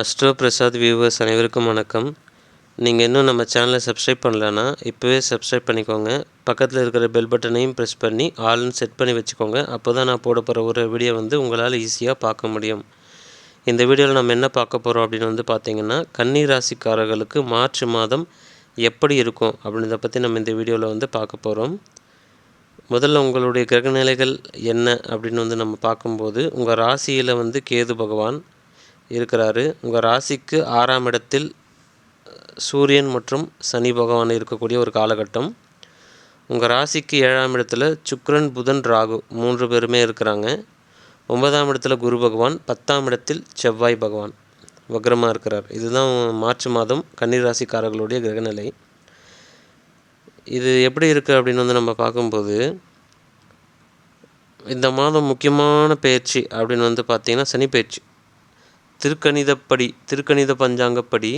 Astro Prasad viewers அனைவருக்கும் வணக்கம். நீங்கள் இன்னும் நம்ம சேனலை சப்ஸ்கிரைப் பண்ணலன்னா இப்போவே சப்ஸ்கிரைப் பண்ணிக்கோங்க. பக்கத்தில் இருக்கிற பெல் பட்டனையும் ப்ரெஸ் பண்ணி ஆல்னு செட் பண்ணி வச்சுக்கோங்க. அப்போ தான் நான் போட போகிற ஒரு வீடியோ வந்து உங்களால் ஈஸியாக பார்க்க முடியும். இந்த வீடியோவில் நம்ம என்ன பார்க்க போகிறோம் அப்படின்னு வந்து பார்த்திங்கன்னா கன்னி ராசிக்காரர்களுக்கு மார்ச் மாதம் எப்படி இருக்கும் அப்படின்றத பற்றி நம்ம இந்த வீடியோவில் வந்து பார்க்க போகிறோம் முதல்ல உங்களுடைய கிரகநிலைகள் என்ன அப்படின்னு வந்து நம்ம பார்க்கும்போது உங்கள் ராசியில் வந்து கேது பகவான் இருக்கிறாரு. உங்கள் ராசிக்கு ஆறாம் இடத்தில் சூரியன் மற்றும் சனி பகவான் இருக்கக்கூடிய ஒரு காலகட்டம். உங்கள் ராசிக்கு ஏழாம் இடத்துல சுக்ரன் புதன் ராகு மூன்று பேருமே இருக்கிறாங்க. ஒன்பதாம் இடத்துல குரு பகவான் பத்தாம் இடத்தில் செவ்வாய் பகவான் வக்ரமாக இருக்கிறார். இதுதான் மார்ச் மாதம் கன்னி ராசிக்காரர்களுடைய கிரகநிலை. இது எப்படி இருக்குது அப்படின்னு வந்து நம்ம பார்க்கும்போது இந்த மாதம் முக்கியமான பயிற்சி அப்படின்னு வந்து பார்த்திங்கன்னா சனி பயிற்சி. திருக்கணிதப்படி திருக்கணித பஞ்சாங்கப்படி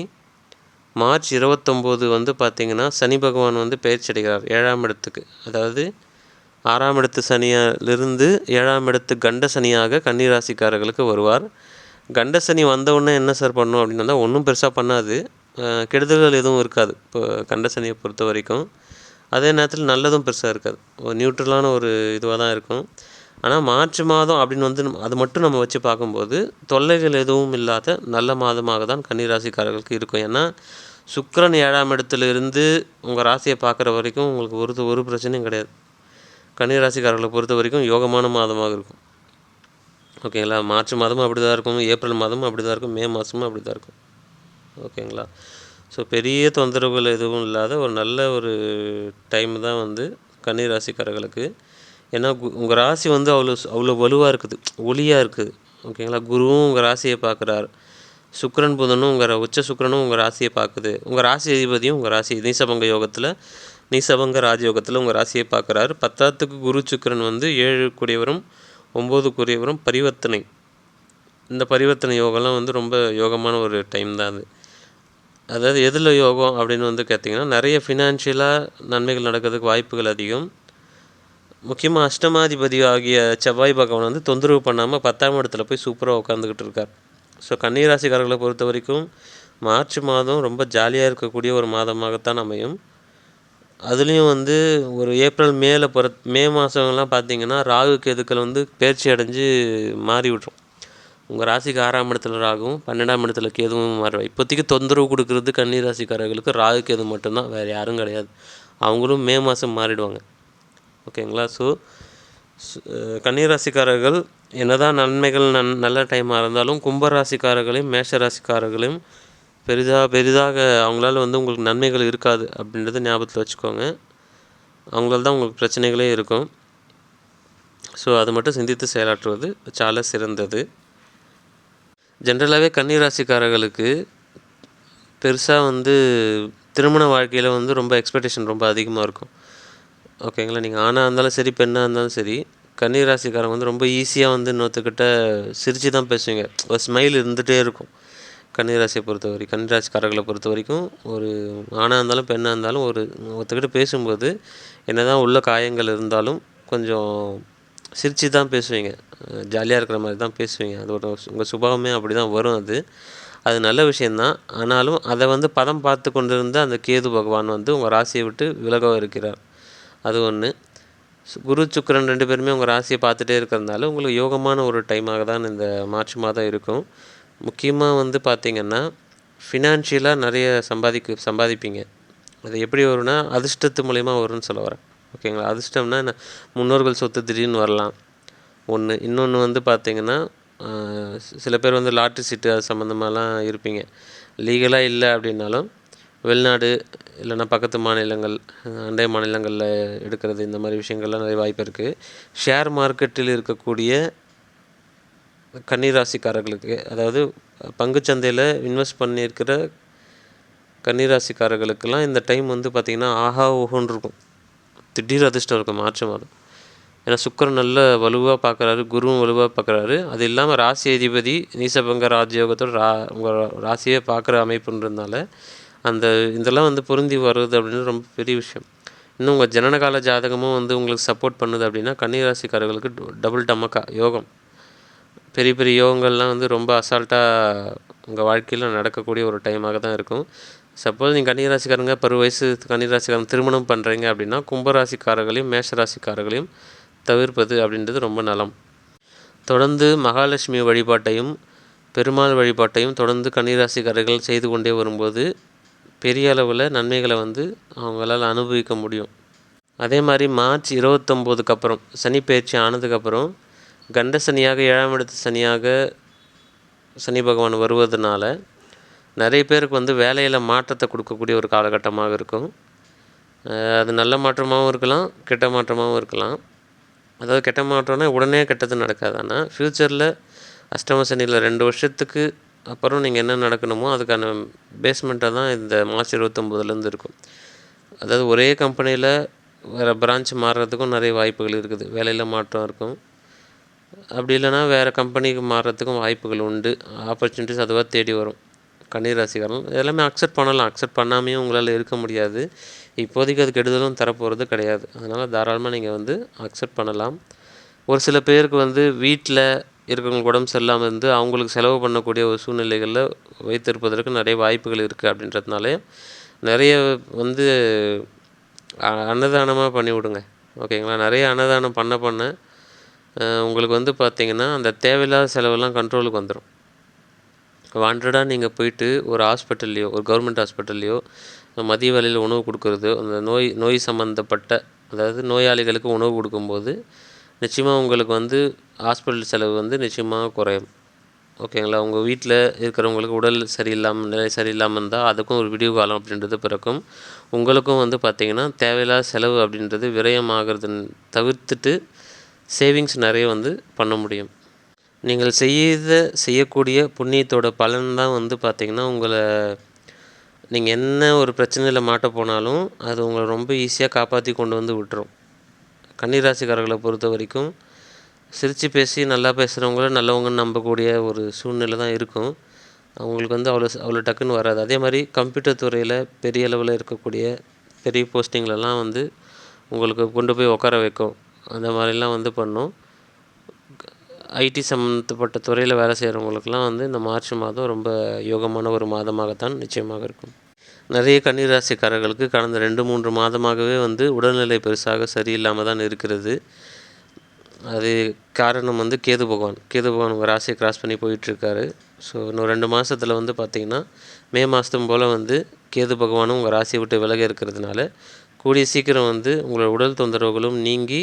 மார்ச் இருபத்தொம்போது வந்து பார்த்திங்கன்னா சனி பகவான் வந்து பயிற்சி அடைகிறார் ஏழாம் இடத்துக்கு. அதாவது ஆறாம் இடத்து சனியிலிருந்து ஏழாம் இடத்து கண்ட சனியாக கன்னிராசிக்காரர்களுக்கு வருவார். கண்ட சனி வந்தவுடனே என்ன சார் பண்ணும் அப்படின்னா ஒன்றும் பெருசாக பண்ணாது. கெடுதல்கள் எதுவும் இருக்காது. இப்போ கண்ட சனியை பொறுத்த வரைக்கும். அதே நேரத்தில் நல்லதும் பெருசாக இருக்காது. ஒரு நியூட்ரலான ஒரு இதுவாக தான் இருக்கும். ஆனால் மார்ச் மாதம் அப்படின்னு வந்து அது மட்டும் நம்ம வச்சு பார்க்கும்போது தொல்லைகள் எதுவும் இல்லாத நல்ல மாதமாக தான் கன்னிராசிக்காரர்களுக்கு இருக்கும். ஏன்னா சுக்கரன் ஏழாம் இடத்துல இருந்து உங்கள் ராசியை பார்க்குற வரைக்கும் உங்களுக்கு ஒரு ஒரு பிரச்சனையும் கிடையாது. கன்னிராசிக்காரர்களை பொறுத்த வரைக்கும் யோகமான மாதமாக இருக்கும். ஓகேங்களா? மார்ச் மாதமும் அப்படி தான் இருக்கும். ஏப்ரல் மாதமும் அப்படி தான் இருக்கும். மே மாதமும் அப்படி தான் இருக்கும். ஓகேங்களா? ஸோ பெரிய தொந்தரவுகள் எதுவும் இல்லாத ஒரு நல்ல ஒரு டைம் தான் வந்து கன்னிராசிக்காரர்களுக்கு. ஏன்னா உங்கள் ராசி வந்து அவ்வளோ அவ்வளோ வலுவாக இருக்குது. ஒளியாக இருக்குது ஓகேங்களா குருவும் உங்கள் ராசியை பார்க்குறார். சுக்கரன் புதனும் உங்கள் உச்ச சுக்கரனும் உங்கள் ராசியை பார்க்குது. உங்கள் ராசி அதிபதியும் உங்கள் ராசி நீசபங்க யோகத்தில் நீசபங்க ராஜயோகத்தில் உங்கள் ராசியை பார்க்குறாரு. பத்தாத்துக்கு குரு சுக்கரன் வந்து ஏழு கூடியவரும் ஒம்பது கூடியவரும் பரிவர்த்தனை. இந்த பரிவர்த்தனை யோகம்லாம் வந்து ரொம்ப யோகமான ஒரு டைம் தான் அது. அதாவது எதில் யோகம் அப்படின்னு வந்து கேட்டிங்கன்னா நிறைய ஃபினான்ஷியலாக நன்மைகள் நடக்கிறதுக்கு வாய்ப்புகள் அதிகம். முக்கியமாக அஷ்டமாதிபதி ஆகிய செவ்வாய் பகவான் வந்து தொந்தரவு பண்ணாமல் பத்தாம் இடத்துல போய் சூப்பராக உட்காந்துக்கிட்டு இருக்கார். ஸோ கன்னிராசிக்காரர்களை பொறுத்த வரைக்கும் மார்ச் மாதம் ரொம்ப ஜாலியாக இருக்கக்கூடிய ஒரு மாதமாகத்தான் அமையும். அதுலேயும் வந்து ஒரு ஏப்ரல் மேல பொற மே மாதம்லாம் பார்த்தீங்கன்னா ராகு கேதுக்கள் வந்து பேர்ச்சி அடைஞ்சு மாறி விட்ரும் உங்கள் ராசிக்கு ஆறாம் இடத்துல ராகும் பன்னெண்டாம் இடத்துல கேதுவும் மாறுவா இப்போதைக்கு தொந்தரவு கொடுக்குறது கன்னி ராசிக்காரர்களுக்கு ராகு கேது மட்டும்தான் வேறு யாரும் கிடையாது. அவங்களும் மே மாதம் மாறிடுவாங்க. ஓகேங்களா? ஸோ கன்னிராசிக்காரர்கள் என்னதான் நன்மைகள் நன் நல்ல டைமாக இருந்தாலும் கும்பராசிக்காரர்களையும் மேஷ ராசிக்காரர்களையும் பெரிதாக பெரிதாக அவங்களால வந்து உங்களுக்கு நன்மைகள் இருக்காது அப்படின்றத ஞாபகத்தில் வச்சுக்கோங்க. அவங்களால தான் உங்களுக்கு பிரச்சனைகளே இருக்கும். ஸோ அதை மட்டும் சிந்தித்து செயலாற்றுவது சால சிறந்தது. ஜென்ரலாகவே கன்னிராசிக்காரர்களுக்கு பெருசாக வந்து திருமண வாழ்க்கையில் வந்து ரொம்ப எக்ஸ்பெக்டேஷன் ரொம்ப அதிகமாக இருக்கும். ஓகேங்களா நீங்கள் ஆணாக இருந்தாலும் சரி பெண்ணாக இருந்தாலும் சரி கன்னிராசிக்காரங்க வந்து ரொம்ப ஈஸியாக வந்து இன்னொருத்தக்கிட்ட சிரித்து தான் பேசுவீங்க. ஒரு ஸ்மைல் இருந்துகிட்டே இருக்கும். கன்னிராசியை பொறுத்த வரைக்கும் கன்னிராசிக்காரர்களை பொறுத்த வரைக்கும் ஒரு ஆணாக இருந்தாலும் பெண்ணாக இருந்தாலும் ஒரு ஒருத்தக்கிட்ட பேசும்போது என்ன தான் உள்ள காயங்கள் இருந்தாலும் கொஞ்சம் சிரித்து தான் பேசுவீங்க. ஜாலியாக இருக்கிற மாதிரி தான் பேசுவீங்க. அது ஒரு உங்கள் சுபாவமே அப்படி தான் வரும் அது. அது நல்ல விஷயந்தான் ஆனாலும் அதை வந்து பதம் பார்த்து கொண்டு இருந்த அந்த கேது பகவான் வந்து உங்கள் ராசியை விட்டு விலக இருக்கிறார். அது ஒன்று குரு சுக்கரன் ரெண்டு பேருமே உங்கள் ராசியை பார்த்துட்டே இருக்கிறதுனால உங்களுக்கு யோகமான ஒரு டைமாக தான் இந்த மார்ச் மாதம் இருக்கும். முக்கியமாக வந்து பார்த்திங்கன்னா ஃபினான்ஷியலாக நிறைய சம்பாதிக்க சம்பாதிப்பீங்க. அது எப்படி வரும்னா அதிர்ஷ்டத்து மூலயமா வரும்னு சொல்ல வரேன். ஓகேங்களா அதிர்ஷ்டம்னா என்ன? முன்னோர்கள் சொத்து திடீர்னு வரலாம். ஒன்று இன்னொன்று வந்து பார்த்திங்கன்னா சில பேர் வந்து லாட்ரி சீட்டு அது சம்மந்தமாலாம் இருப்பீங்க. லீகலாக இல்லை அப்படின்னாலும் வெளிநாடு இல்லைன்னா பக்கத்து மாநிலங்கள் அண்டை மாநிலங்களில் எடுக்கிறது இந்த மாதிரி விஷயங்கள்லாம் நிறைய வாய்ப்பு இருக்குது ஷேர் மார்க்கெட்டில் இருக்கக்கூடிய கன்னிராசிக்காரர்களுக்கு அதாவது பங்குச்சந்தையில் இன்வெஸ்ட் பண்ணியிருக்கிற கன்னிராசிக்காரர்களுக்கெல்லாம் இந்த டைம் வந்து பார்த்திங்கன்னா ஆஹா ஓஹோன்னு இருக்கும். திடீர் அதிர்ஷ்டம் இருக்கும் மார்ச் மாதம். ஏன்னா சுக்கரன் நல்ல வலுவாக பார்க்குறாரு குருவும் வலுவாக பார்க்குறாரு அது இல்லாமல் ராசி அதிபதி நீசபங்க ராஜயோகத்தோட ரா உங்கள் ராசியை பார்க்குற அமைப்புன்றதுனால அந்த இதெல்லாம் வந்து பொருந்தி வருது அப்படின்னு ரொம்ப பெரிய விஷயம். இன்னும் உங்கள் ஜனனகால ஜாதகமும் வந்து உங்களுக்கு சப்போர்ட் பண்ணுது அப்படின்னா கன்னிராசிக்காரர்களுக்கு டபுள் டமக்கா யோகம். பெரிய பெரிய யோகங்கள்லாம் வந்து ரொம்ப அசால்ட்டாக உங்கள் வாழ்க்கையில் நடக்கக்கூடிய ஒரு டைமாக தான் இருக்கும். சப்போஸ் நீங்கள் கன்னிராசிக்காரங்க பருவ வயசு கன்னிராசிக்காரங்க திருமணம் பண்ணுறீங்க அப்படின்னா கும்பராசிக்காரர்களையும் மேஷராசிக்காரர்களையும் தவிர்ப்பது அப்படின்றது ரொம்ப நலம். தொடர்ந்து மகாலட்சுமி வழிபாட்டையும் பெருமாள் வழிபாட்டையும் தொடர்ந்து கன்னிராசிக்காரர்கள் செய்து கொண்டே வரும்போது பெரிய அளவில் நன்மைகளை வந்து அவங்களால அனுபவிக்க முடியும். அதே மாதிரி மார்ச் இருபத்தொம்போதுக்கு அப்புறம் சனி பயிற்சி ஆனதுக்கப்புறம் கண்ட சனியாக ஏழாம் இடத்து சனியாக சனி பகவான் வருவதனால நிறைய பேருக்கு வந்து வேலையில் மாற்றத்தை கொடுக்கக்கூடிய ஒரு காலகட்டமாக இருக்கும். அது நல்ல மாற்றமாகவும் இருக்கலாம் கெட்ட மாற்றமாகவும் இருக்கலாம். அதாவது கெட்ட மாற்றம்னா உடனே கெட்டது நடக்காது. ஆனால் ஃப்யூச்சரில் அஷ்டம சனியில் ரெண்டு வருஷத்துக்கு அப்புறம் நீங்கள் என்ன நடக்கணுமோ அதுக்கான பேஸ்மெண்ட்டாக தான் இந்த மார்ச் இருபத்தொம்போதுலேருந்து இருக்கும். அதாவது ஒரே கம்பெனியில் வேறு பிரான்ச் மாறுறதுக்கும் நிறைய வாய்ப்புகள் இருக்குது. வேலையில் மாற்றம் இருக்கும். அப்படி இல்லைன்னா வேறு கம்பெனிக்கு மாறுறதுக்கும் வாய்ப்புகள் உண்டு. ஆப்பர்ச்சுனிட்டிஸ் அதுவாக தேடி வரும். கன்னிராசிக்காரன் எல்லாமே அக்செப்ட் பண்ணலாம். அக்செப்ட் பண்ணாமையும் உங்களால் இருக்க முடியாது. இப்போதைக்கு அது கெடுதலும் தரப்போகிறது கிடையாது. அதனால் தாராளமாக நீங்கள் வந்து அக்செப்ட் பண்ணலாம். ஒரு சில பேருக்கு வந்து வீட்டில் இருக்கிறவங்களுக்கு உடம்பு சரியில்லாமல் இருந்து அவங்களுக்கு செலவு பண்ணக்கூடிய ஒரு சூழ்நிலைகளில் வைத்திருப்பதற்கு நிறைய வாய்ப்புகள் இருக்குது அப்படின்றதுனால நிறைய வந்து அன்னதானமாக பண்ணிவிடுங்க ஓகேங்களா? நிறைய அன்னதானம் பண்ண பண்ண உங்களுக்கு வந்து பார்த்தீங்கன்னா அந்த தேவையில்லாத செலவெல்லாம் கண்ட்ரோலுக்கு வந்துடும் வாண்டடாக நீங்கள் போயிட்டு ஒரு ஹாஸ்பிட்டல்லையோ ஒரு கவர்மெண்ட் ஹாஸ்பிட்டல்லையோ மதிய வேலையில் உணவு கொடுக்குறதோ அந்த நோய் நோய் சம்மந்தப்பட்ட அதாவது நோயாளிகளுக்கு உணவு கொடுக்கும்போது நிச்சயமாக உங்களுக்கு வந்து ஹாஸ்பிட்டல் செலவு வந்து நிச்சயமாக குறையும். ஓகேங்களா உங்கள் வீட்டில் இருக்கிறவங்களுக்கு உடல் சரியில்லாமல் நிலை சரியில்லாமல் இருந்தால் அதுக்கும் ஒரு விடிவு காலம் அப்படின்றது பிறக்கும். உங்களுக்கும் வந்து பார்த்திங்கன்னா தேவையில்லாத செலவு அப்படின்றது விரயமாகிறது தவிர்த்துட்டு சேவிங்ஸ் நிறைய வந்து பண்ண முடியும். நீங்கள் செய்த செய்யக்கூடிய புண்ணியத்தோட பலன் தான் வந்து பார்த்திங்கன்னா உங்களை நீங்கள் என்ன ஒரு பிரச்சனையில் மாட்ட போனாலும் அது உங்களை ரொம்ப ஈஸியாக காப்பாற்றி கொண்டு வந்து விட்டுரும். கன்னிராசிக்காரர்களை பொறுத்த வரைக்கும் சிரித்து பேசி நல்லா பேசுகிறவங்கள நல்லவங்கன்னு நம்பக்கூடிய ஒரு சூழ்நிலை தான் இருக்கும். அவங்களுக்கு வந்து அவ்வளோ அவ்வளோ டக்குன்னு வராது. அதே மாதிரி கம்ப்யூட்டர் துறையில் பெரிய அளவில் இருக்கக்கூடிய பெரிய போஸ்டிங்லலாம் வந்து உங்களுக்கு கொண்டு போய் உட்கார வைக்கும். அந்த மாதிரிலாம் வந்து பண்ணும். ஐடி சம்மந்தப்பட்ட துறையில் வேலை செய்கிறவங்களுக்குலாம் வந்து இந்த மார்ச் மாதம் ரொம்ப யோகமான ஒரு மாதமாகத்தான் நிச்சயமாக இருக்கும். நிறைய கன்னிராசிக்காரர்களுக்கு கடந்த ரெண்டு மூன்று மாதமாகவே வந்து உடல்நிலை பெருசாக சரியில்லாமல் தான் இருக்கிறது. அது காரணம் வந்து கேது பகவான். கேது பகவான் உங்கள் ராசியை கிராஸ் பண்ணி போயிட்டுருக்காரு. ஸோ இன்னும் ரெண்டு மாதத்தில் வந்து பார்த்திங்கன்னா மே மாதம் போல் வந்து கேது பகவானும் உங்கள் ராசியை விட்டு விலக இருக்கிறதுனால கூடிய சீக்கிரம் வந்து உங்களோட உடல் தொந்தரவுகளும் நீங்கி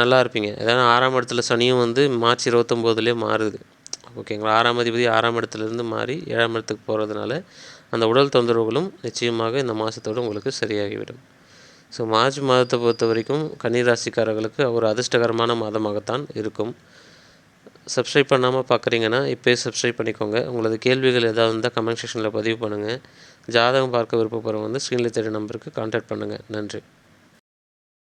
நல்லா இருப்பீங்க. ஏதாவது ஆறாம் இடத்துல சனியும் வந்து மார்ச் இருபத்தொம்போதுலேயே மாறுது. ஓகேங்களா? ஆறாம் அதிபதி ஆறாம் இடத்துலேருந்து மாறி ஏழாம் இடத்துக்கு போகிறதுனால அந்த உடல் தொந்தரவுகளும் நிச்சயமாக இந்த மாதத்தோடு உங்களுக்கு சரியாகிவிடும். ஸோ மார்ச் மாதத்தை பொறுத்த வரைக்கும் கன்னிராசிக்காரர்களுக்கு ஒரு அதிர்ஷ்டகரமான மாதமாகத்தான் இருக்கும். சப்ஸ்கிரைப் பண்ணாமல் பார்க்குறீங்கன்னா இப்போயே சப்ஸ்கிரைப் பண்ணிக்கோங்க. உங்களது கேள்விகள் ஏதாவது இருந்தால் கமெண்ட் செக்ஷனில் பதிவு பண்ணுங்கள் ஜாதகம் பார்க்க விருப்பப்படுறவங்க வந்து ஸ்க்ரீனில் தெரிய நம்பருக்கு கான்டாக்ட் பண்ணுங்கள் நன்றி.